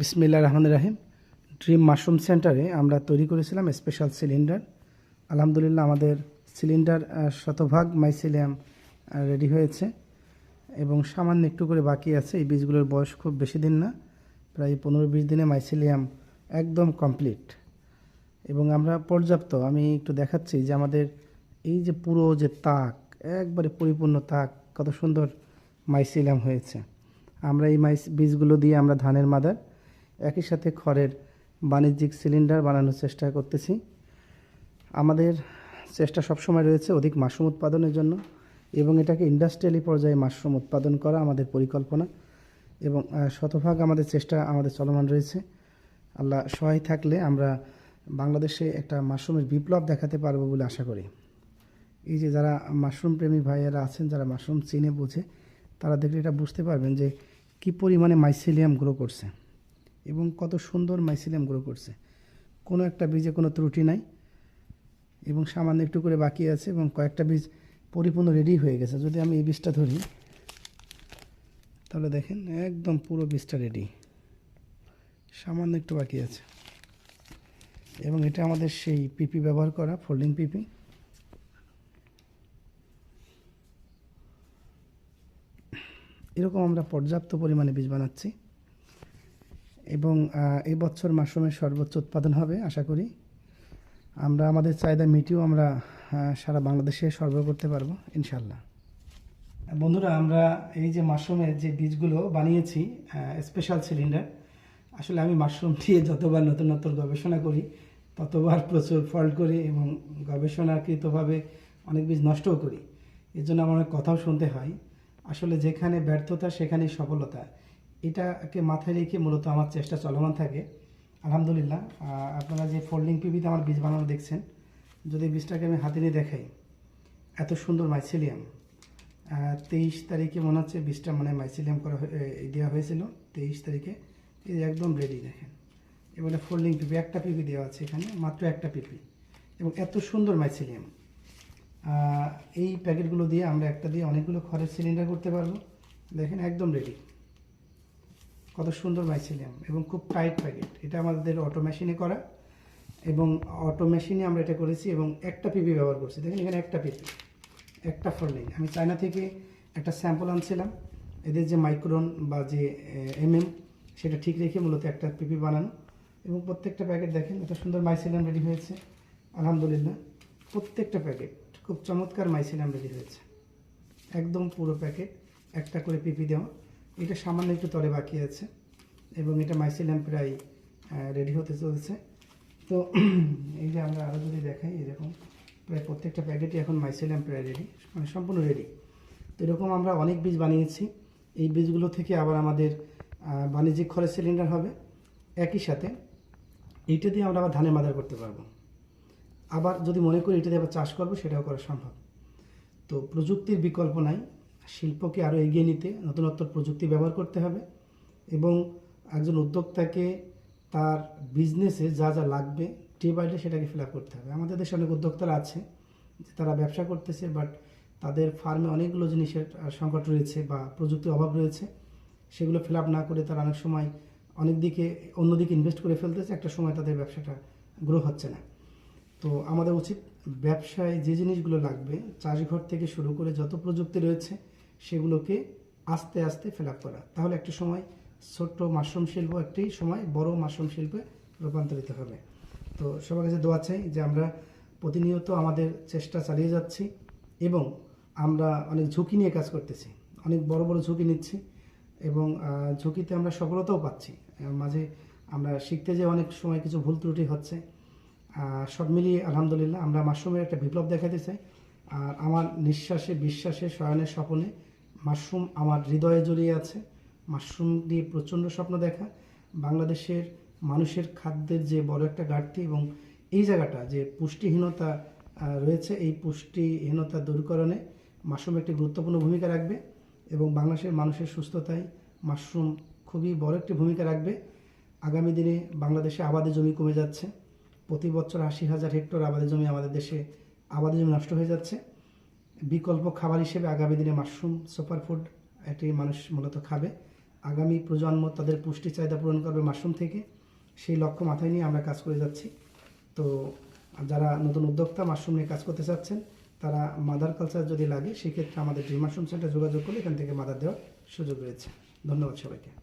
বিসমিল্লা রহমান রাহিম। Dream mushroom সেন্টারে আমরা তৈরি করেছিলাম স্পেশাল সিলিন্ডার আলহামদুলিল্লাহ আমাদের সিলিন্ডার শতভাগ মাইসিলিয়াম রেডি হয়েছে। এবং সামান্য একটু করে বাকি আছে। এই বীজগুলোর বয়স খুব বেশি দিন না। প্রায় পনেরো বিশ দিনে মাইসিলিয়াম একদম কমপ্লিট এবং আমরা পর্যাপ্ত, আমি একটু দেখাচ্ছি যে আমাদের এই যে পুরো যে তাক, একবারে পরিপূর্ণ তাক, কত সুন্দর মাইসিলিয়াম হয়েছে। আমরা এই মাইস বীজগুলো দিয়ে আমরা ধানের মাদার একই সাথে খড়ের বাণিজ্যিক সিলিন্ডার বানানোর চেষ্টা করতেছি। আমাদের চেষ্টা সবসময় রয়েছে অধিক মাশরুম উৎপাদনের জন্য এবং এটাকে ইন্ডাস্ট্রিয়ালি পর্যায়ে মাশরুম উৎপাদন করা আমাদের পরিকল্পনা এবং শতভাগ আমাদের চেষ্টা আমাদের চলমান রয়েছে। আল্লাহ সহায় থাকলে আমরা বাংলাদেশে একটা মাশরুমের বিপ্লব দেখাতে পারব বলে আশা করি। এই যে যারা মাশরুম প্রেমী ভাইয়েরা আছেন, যারা মাশরুম চিনে বোঝে, তারা দেখলে এটা বুঝতে পারবেন যে কি পরিমাণে মাইসিলিয়াম গ্রো করছে। এবং কত সুন্দর মাইসিলিয়াম গ্রো করছে। কোনো একটা বীজে কোনো ত্রুটি নাই এবং সামান্য একটু করে বাকি আছে এবং কয়েকটা বীজ পরিপূর্ণ রেডি হয়ে গেছে। যদি আমি এই বীজটা ধরি, তাহলে দেখেন একদম পুরো বীজটা রেডি সামান্য একটু বাকি আছে। এবং এটা আমাদের সেই পিপি ব্যবহার করা ফোল্ডিং পিপি এরকম আমরা পর্যাপ্ত পরিমাণে বীজ বানাচ্ছি। এবং এই বছর মাশরুমের সর্বোচ্চ উৎপাদন হবে, আশা করি। আমরা, আমাদের চাহিদা মিটিয়েও আমরা সারা বাংলাদেশে সরবরাহ করতে পারব ইনশাল্লাহ বন্ধুরা, আমরা এই যে মাশরুমের যে বীজগুলো বানিয়েছি স্পেশাল সিলিন্ডার আসলে আমি মাশরুম দিয়ে যতবার নতুন নতুন গবেষণা করি, ততবার প্রচুর ফল্ট করি এবং গবেষণাকৃতভাবে অনেক বীজ নষ্টও করি। এর জন্য আমার অনেক কথাও শুনতে হয়। আসলে যেখানে ব্যর্থতা, সেখানেই সফলতা। এটাকে মাথায় রেখে মূলত আমার চেষ্টা চলমান থাকে। আলহামদুলিল্লাহ আপনারা যে ফোল্ডিং পিপিতে আমার বীজ বানানো দেখছেন, যদি বীজটাকে আমি হাতে নিয়ে দেখাই, এত সুন্দর মাইসিলিয়াম তেইশ তারিখে মনে হচ্ছে বীজটা মানে মাইসিলিয়াম করা দেওয়া হয়েছিল, তেইশ তারিখে। এই একদম রেডি দেখেন। এবারে ফোল্ডিং পিপি একটা পিপি দেওয়া আছে এখানে, মাত্র একটা পিপি এবং এত সুন্দর মাইসিলিয়াম এই প্যাকেটগুলো দিয়ে আমরা একটা দিয়ে অনেকগুলো খড়ের সিলিন্ডার করতে পারব। দেখেন একদম রেডি কত সুন্দর মাইসিলিয়াম এবং খুব টাইট প্যাকেট এটা আমাদের অটো মেশিনে করা এবং অটো মেশিনে আমরা এটা করেছি এবং একটা পিপি ব্যবহার করছি। দেখেন এখানে একটা পিপি একটা ফোল্ডিং আমি চায়না থেকে একটা স্যাম্পল আনছিলাম। এদের যে মাইক্রন বা যে এমএম সেটা ঠিক রেখে মূলত একটা পিপি বানানো। এবং প্রত্যেকটা প্যাকেট দেখেন, এত সুন্দর মাইসিলাম রেডি হয়েছে। আলহামদুলিল্লাহ, প্রত্যেকটা প্যাকেট খুব চমৎকার মাইসিলাম রেডি হয়েছে। একদম পুরো প্যাকেট একটা করে পিপি দেওয়া। এটা সামান্য একটু তলে বাকি আছে এবং এটা মাইসিলাম প্রায় রেডি হতে চলছে। তো এই যে আমরা আরও যদি দেখাই, এরকম প্রায় প্রত্যেকটা প্যাকেটই এখন মাইসিলাম প্রায় রেডি মানে সম্পূর্ণ রেডি তো এরকম আমরা অনেক বীজ বানিয়েছি। এই বীজগুলো থেকে আবার আমাদের বাণিজ্যিক খরচ সিলিন্ডার হবে। একই সাথে এইটা দিয়ে আমরা আবার ধানের মাদার করতে পারব। আবার যদি মনে করি এটা দিয়ে আবার চাষ করব, সেটাও করা সম্ভব। তো প্রযুক্তির বিকল্প নাই। শিল্পকে আরও এগিয়ে নিতে নতুনত্ব প্রযুক্তি ব্যবহার করতে হবে এবং একজন উদ্যোক্তাকে তার বিজনেসে যা যা লাগবে ডে বাই ডে সেটাকে ফিল করতে হবে। আমাদের দেশে অনেক উদ্যোক্তারা আছে যে তারা ব্যবসা করতেছে বাট তাদের ফার্মে অনেকগুলো জিনিসের সংকট রয়েছে বা প্রযুক্তির অভাব রয়েছে। সেগুলো ফিল না করে তারা অনেক সময় অনেক দিকে, অন্যদিকে ইনভেস্ট করে ফেলতেছে, একটা সময় তাদের ব্যবসাটা গ্রো হচ্ছে না। তো আমাদের উচিত ব্যবসায় যে জিনিসগুলো লাগবে, চাষঘর থেকে শুরু করে যত প্রযুক্তি রয়েছে সেগুলোকে আস্তে আস্তে ফিল করা। তাহলে একটা সময় ছোট্ট মাশরুম শিল্প, একটি সময় বড় মাশরুম শিল্পে রূপান্তরিত হবে। তো সবার কাছে দোয়া চাই যে আমরা প্রতিনিয়ত আমাদের চেষ্টা চালিয়ে যাচ্ছি এবং আমরা অনেক ঝুঁকি নিয়ে কাজ করতেছি, অনেক বড় বড় ঝুঁকি নিচ্ছি এবং ঝুঁকিতে আমরা সফলতাও পাচ্ছি। মাঝে আমরা শিখতে যে অনেক সময় কিছু ভুল ত্রুটি হচ্ছে। সব মিলিয়ে আলহামদুলিল্লাহ আমরা মাশরুমের একটা বিপ্লব দেখাতে চাই। আর আমার নিঃশ্বাসে, বিশ্বাসে শয়নের স্বপনে মাশরুম আমার হৃদয়ে জড়িয়ে আছে। মাশরুম দিয়ে প্রচণ্ড স্বপ্ন দেখা। বাংলাদেশের মানুষের খাদ্যের যে বড় একটা ঘাটতি এবং এই জায়গাটা যে পুষ্টিহীনতা রয়েছে, এই পুষ্টিহীনতা দূরকরণে মাশরুম একটি গুরুত্বপূর্ণ ভূমিকা রাখবে এবং বাংলাদেশের মানুষের সুস্থতায় মাশরুম খুবই বড় একটি ভূমিকা রাখবে। আগামী দিনে বাংলাদেশে আবাদি জমি কমে যাচ্ছে। প্রতি বছর আশি হাজার হেক্টর আবাদি জমি আমাদের দেশে আবাদি জমি নষ্ট হয়ে যাচ্ছে। বিকল্প খাবার হিসেবে আগামী দিনে মাশরুম, সুপার ফুড এটি মানুষ মূলত খাবে। আগামী প্রজন্ম তাদের পুষ্টি চাহিদা পূরণ করবে মাশরুম থেকে। সেই লক্ষ্য মাথায় নিয়ে আমরা কাজ করে যাচ্ছি। তো যারা নতুন উদ্যোক্তা মাশরুম নিয়ে কাজ করতে চাচ্ছেন, তারা মাদার কালচার যদি লাগে, সেক্ষেত্রে আমাদের ড্রিম মাশরুম সেন্টার যোগাযোগ করলে এখান থেকে মাদার দেওয়ার সুযোগ রয়েছে। ধন্যবাদ সবাইকে।